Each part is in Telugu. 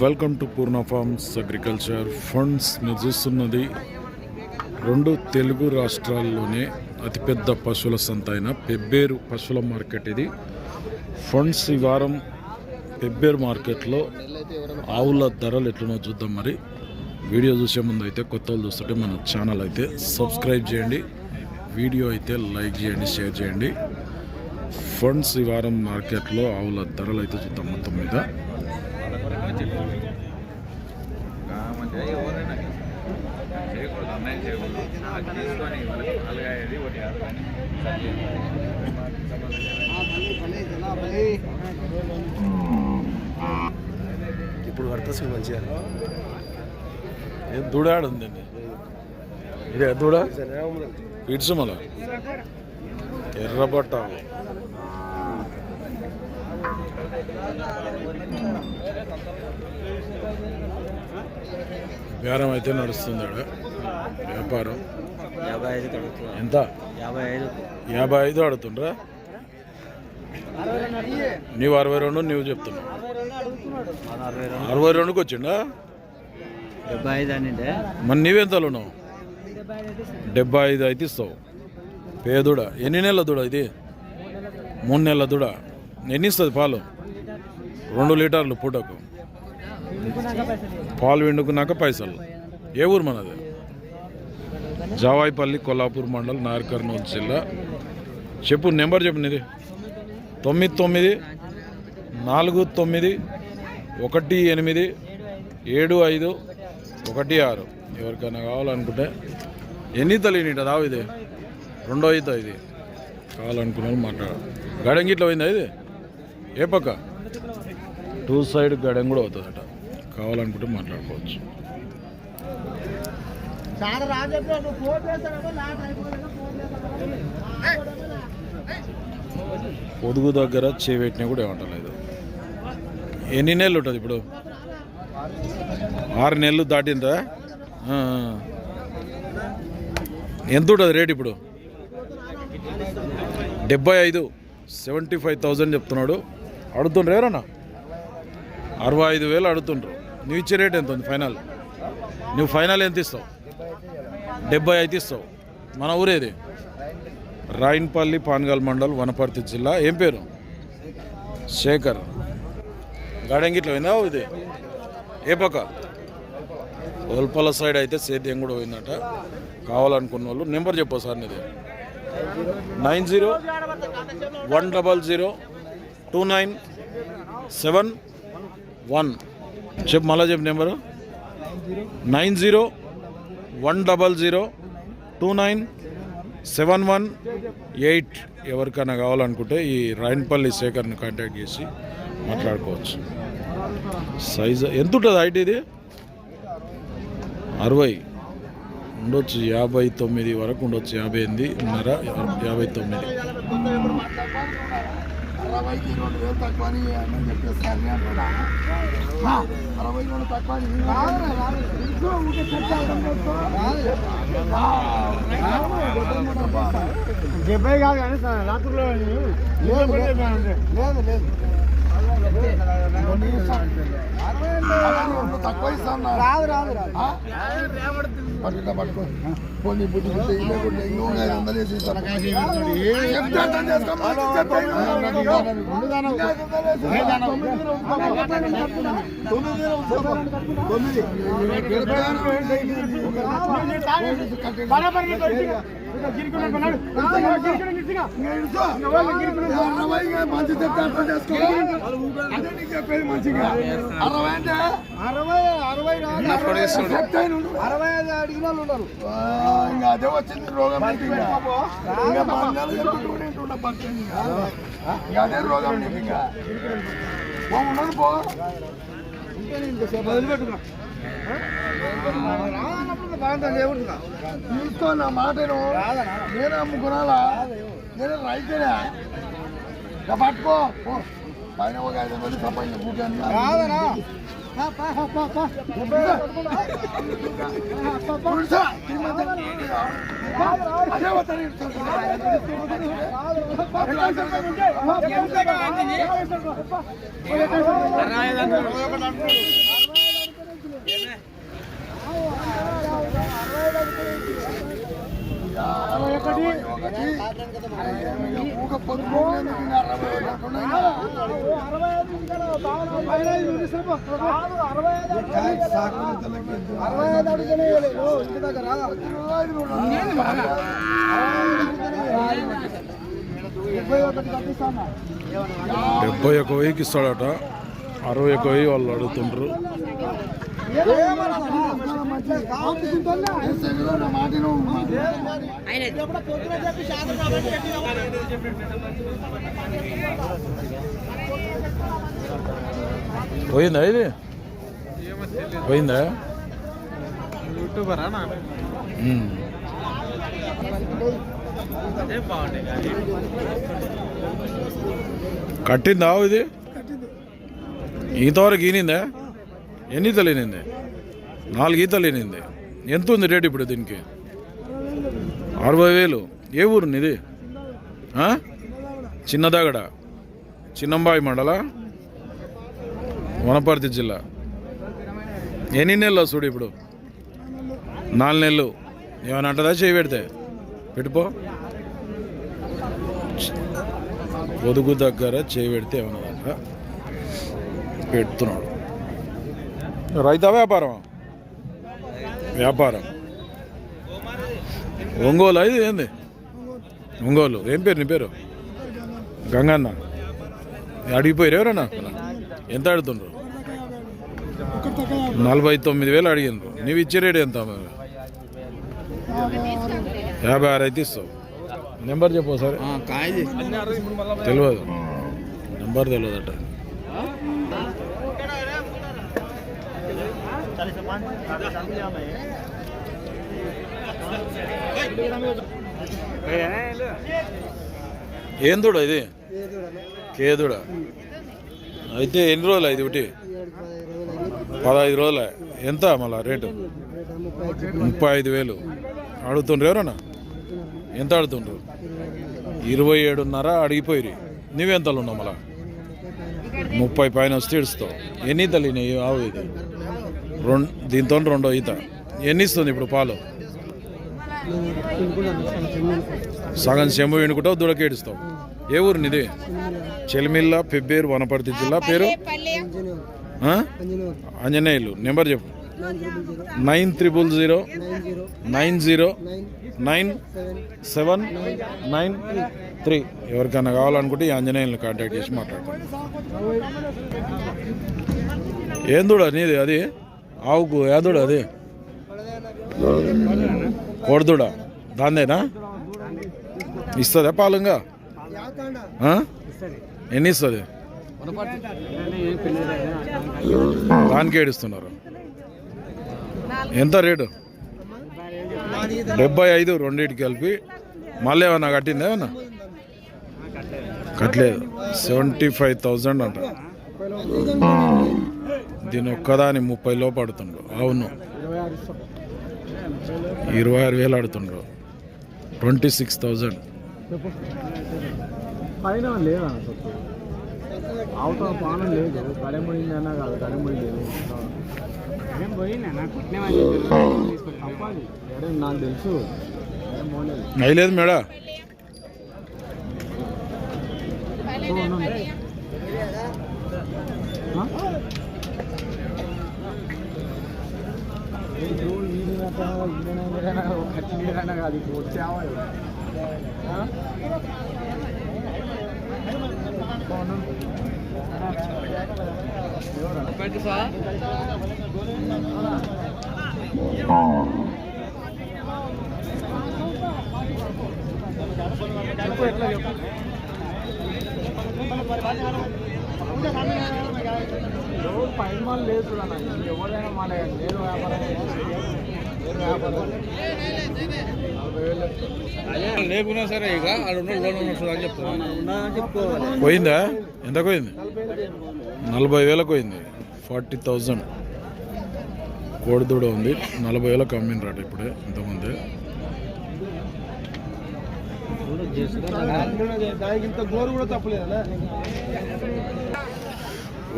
Welcome to Purna farms agriculture funds. మీరు చూస్తున్నది రెండు తెలుగు రాష్ట్రాల్లోనే అతిపెద్ద పశువుల సంత అయిన పెబ్బేరు పశువుల మార్కెట్ ఇది. ఫండ్స్ ఈ వారం పెబ్బేరు మార్కెట్లో ఆవుల ధరలు ఎట్లనో చూద్దాం మరి. వీడియో చూసే ముందు అయితే కొత్త వాళ్ళు చూస్తుంటే మన ఛానల్ అయితే సబ్స్క్రైబ్ చేయండి వీడియో అయితే లైక్ చేయండి షేర్ చేయండి. ఫండ్స్ ఈ వారం మార్కెట్లో ఆవుల ధరలు అయితే చూద్దాం మొత్తం మీద. మధ్య ఎవరైనా చేయకూడదు అన్నయ్య చేయకూడదు అది తీసుకొని వాళ్ళకి అలగాయేది ఒకటి అరవై ఇప్పుడు పడుతుంది మంచిగా ఏ దూడాడు ఉందండి ఇదే దూడ ఇడ్స్ మళ్ళా ఎర్రబట్ట బేరం అయితే నడుస్తుంది ఆడ. వ్యాపారం. ఎంత? యాభై ఐదు. ఆడుతుండ్రా? నీవు అరవై రెండు నీవు చెప్తున్నావు. అరవై రెండు అరవై రెండుకి వచ్చిండా? డెబ్బై ఐదు అనిండే మరి నీవెంతలో డెబ్బై ఐదు అయితే ఇస్తావు. పేదుడ? ఎన్ని నెలల దూడ ఇది? మూడు నెలల దూడ. ఎన్ని ఇస్తుంది పాలు? రెండు లీటర్లు పూటకు. పాలు వెండుకున్నాక పైసలు. ఏ ఊరు మనది? జావాయిపల్లి కొల్లాపూర్ మండల్ నార్ కర్నూలు జిల్లా. చెప్పు నెంబర్ చెప్పు నీది. తొమ్మిది తొమ్మిది నాలుగు తొమ్మిది ఒకటి ఎనిమిది ఏడు ఐదు ఒకటి ఆరు. ఎవరికైనా కావాలనుకుంటే ఎన్ని తెలియనిట రావు ఇది? రెండో ఈత ఇది. కావాలనుకున్నాను మాట్లాడ. గడంగిట్లో గడం గిట్ల పోయిందా ఇది? ఏ పక్క? టూ సైడ్ గడం కూడా అవుతుందట. కావాలనుకుంటే మాట్లాడుకోవచ్చు. పొదుగు దగ్గర చేపెట్టినా కూడా ఏమంటలేదు. ఎన్ని నెలలు ఉంటుంది ఇప్పుడు? ఆరు నెలలు దాటిందా. ఎంత ఉంటుంది రేట్ ఇప్పుడు? డెబ్బై ఐదు సెవెంటీ ఫైవ్ థౌజండ్ చెప్తున్నాడు. అడుగుతుండ్రు ఎవరన్నా? అరవై ఐదు వేలు అడుగుతుండ్రు. నువ్వు ఇచ్చే రేట్ ఎంత ఉంది ఫైనల్? నువ్వు ఫైనల్ ఎంత ఇస్తావు? డెబ్బై ఐదు ఇస్తావు. మన ఊరేది రాయన్పల్లి పాన్గల్ మండల్ వనపర్తి జిల్లా. ఏం పేరు? శేఖర్. గాడంగిట్లో పోయిందా ఇది? ఏ పక్క? ఓల్పల సైడ్ అయితే సేద్యం కూడా పోయిందట. కావాలనుకున్న వాళ్ళు నెంబర్ చెప్పు సార్ నీది. Nine zero one double zero two nine seven one. చెప్పు మళ్ళా చెప్పు number. Nine zero one double zero two nine seven one eight ఎవరికైనా కావాలనుకుంటే ఈ రాయన్పల్లి శేఖర్ని కాంటాక్ట్ చేసి మాట్లాడుకోవచ్చు. సైజ్ ఎంత ఉంటుంది హైట్ ఇది? అరవై. ఉండొచ్చు యాభై తొమ్మిది వరకు ఉండొచ్చు. యాభై ఎనిమిదిన్నర యాభై తొమ్మిది. అరవైకి రెండు వేలు తక్కువ అని చెప్పేసి అరవై రెండు తక్కువ నేను డెబ్బై కాదు కానీ రాత్రిలో లేదు లేదు లేదు కొన్ని ఇస్తాను. అరవై రెండు తక్కువ ఇస్తాను రాదు రాదు రాదు? పట్టుకుంటా పట్టుకో పోనీ బుద్ధి బుద్ధి ఇంకో ఐదు వందలు వేసి? తొమ్మిది మంచి చెప్తే అర్థం. అదే నీకు చెప్పేది మంచిగా. అరవై అంటే? అరవై అరవై. అరవై ఐదు అడిగిన వాళ్ళు ఉన్నారు ఆ, ఇంకా అదే వచ్చింది రోగం ఇంకా. బంధాలు చెప్పుకుంటూనే ఉంటున్నా పక్కన ఇంకా. అదే రోగం నీకు ఇంకా. పో ఉన్నాను పో. వదిలిపెట్టుకున్నా రాదన్నప్పుడు తీసుకో నా మాటను నేను అమ్ముకున్నాలా? నేను రైతునే. పట్టుకో. పైన ఒక ఐదు మంది సంపాదించిన కూర్చొని రాయదంటే పా, పా, పా, పా. డెబ్బై ఐదు పట్టుకున్నా. కూర్చో. ఈ మధ్య అదే వస్తాను రాదు. ఒకటి ఊక అరవై డెబ్బై ఒక వెయ్యికి ఇస్తాడట అరవై ఒక వెయ్యి వాళ్ళు అడుగుతుండ్రు పోయిందా ఇది? పోయిందా? యూట్యూబరా. కట్టిందా ఇది? ఇంతవరకు ఈనిందా? ఎన్ని ఈతలు నాలుగు ఈతలు ఎంత ఉంది రేటు ఇప్పుడు దీనికి? అరవై వేలు. ఏ ఊరు ఇది ఆ? చిన్నదాగడ. చిన్నంబాయి మండల? వనపర్తి జిల్లా. ఎన్ని నెలలు చూడు ఇప్పుడు? నాలుగు నెలలు. ఏమైనా అంటదా చేయి పెడితే? పెట్టుపో పొదుగు దగ్గర చేయి పెడితే ఏమన్నా అంట పెడుతున్నాడు. రైతా వ్యాపారం? వ్యాపారం. ఒంగోలు ఇది ఏంది? ఒంగోలు. ఏం పేరు నీ పేరు? గంగన్న. అడిగిపోయారు ఎవరన్నా? ఎంత అడుగుతుండ్రు? నలభై తొమ్మిది వేలు అడిగినారు నీవు ఇచ్చే రేట్ ఎంత? యాభై ఆరు అయితే ఇస్తావు. నెంబర్ చెప్పు సరే తెలియదు. నెంబర్ తెలియదట. ఏం దూడ ఇది? కేదుడ. అయితే ఎన్ని రోజులు ఇది ఒకటి? పదహైదు రోజుల. ఎంత మళ్ళా రేటు? ముప్పై ఐదు వేలు. అడుగుతుండ్రు ఎవరన్నా? ఎంత అడుగుతుండ్రు? ఇరవై ఏడున్నర అడిగిపోయి నువ్వెంతలు ఉన్నావు మళ్ళా? ముప్పై పైన వస్తే ఇడుస్తావు. ఎన్ని తల్లి నీ ఆవు ఇది? రెండు దీంతో రెండో ఈత. ఎన్ని ఇస్తుంది ఇప్పుడు పాలు? సగం చెంబు వెనుకుంటావు దుడకి ఏడుస్తావు. ఏ ఊరు నీది? చెలిమిల్ల పెబ్బేరు వనపర్తి జిల్లా పేరు? ఆంజనేయులు నెంబర్ చెప్పు. Nine triple zero nine zero nine seven nine three. ఎవరికైనా కావాలనుకుంటే ఈ ఆంజనేయులను కాంటాక్ట్ చేసి మాట్లాడుకోండి ఏం దూడ నీది అది? ఆవుకు ఏదూడ అది? కోడదూడ. దాందేనా ఇస్తుందా పాలంగా? ఎన్ని ఇస్తుంది? దానికి ఏడుస్తున్నారు. ఎంత రేటు? డెబ్బై ఐదు రెండింటికి కలిపి. మళ్ళీ ఏమన్నా కట్టిందా ఏమన్నా? కట్టలేదు. సెవెంటీ ఫైవ్ థౌజండ్ అంట. దీని ఒక్కదాని ముప్పై లోపు ఆడుతుండ్రు. అవును. ఇరవై ఆరు వేలు ఆడుతుండ్రు. Twenty six thousand. పైన లేదా? సొత్తు అవుతా పానం లేదు కడెముడింది అన్నా కాదు కడెముడి ఎవరు పైన వాళ్ళు లేదు చూడన్న ఎవరైనా మాట నేను వ్యాపారం నేను వ్యాపారం లేకున్నా సరే ఇక అని చెప్తాను పోయిందా? ఎంత పోయింది? నలభై వేలకు పోయింది. Forty thousand. కోడిదూడ ఉంది. నలభై వేలకు అమ్మినరాట ఇప్పుడే ఇంతమంది దానికి ఇంత గోరు కూడా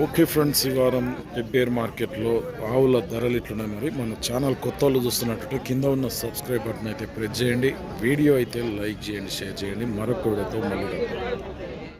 ఓకే ఫ్రెండ్స్ ఈ వారం పెబ్బేర్ మార్కెట్లో ఆవుల ధరలు ఇట్లున్నాయి మరి? మన ఛానల్ కొత్త వాళ్ళు చూస్తున్నట్టు కింద ఉన్న సబ్స్క్రైబ్ బటన్ అయితే ప్రెస్ చేయండి. వీడియో అయితే లైక్ చేయండి షేర్ చేయండి. మరొక వీడియోతో మళ్ళీ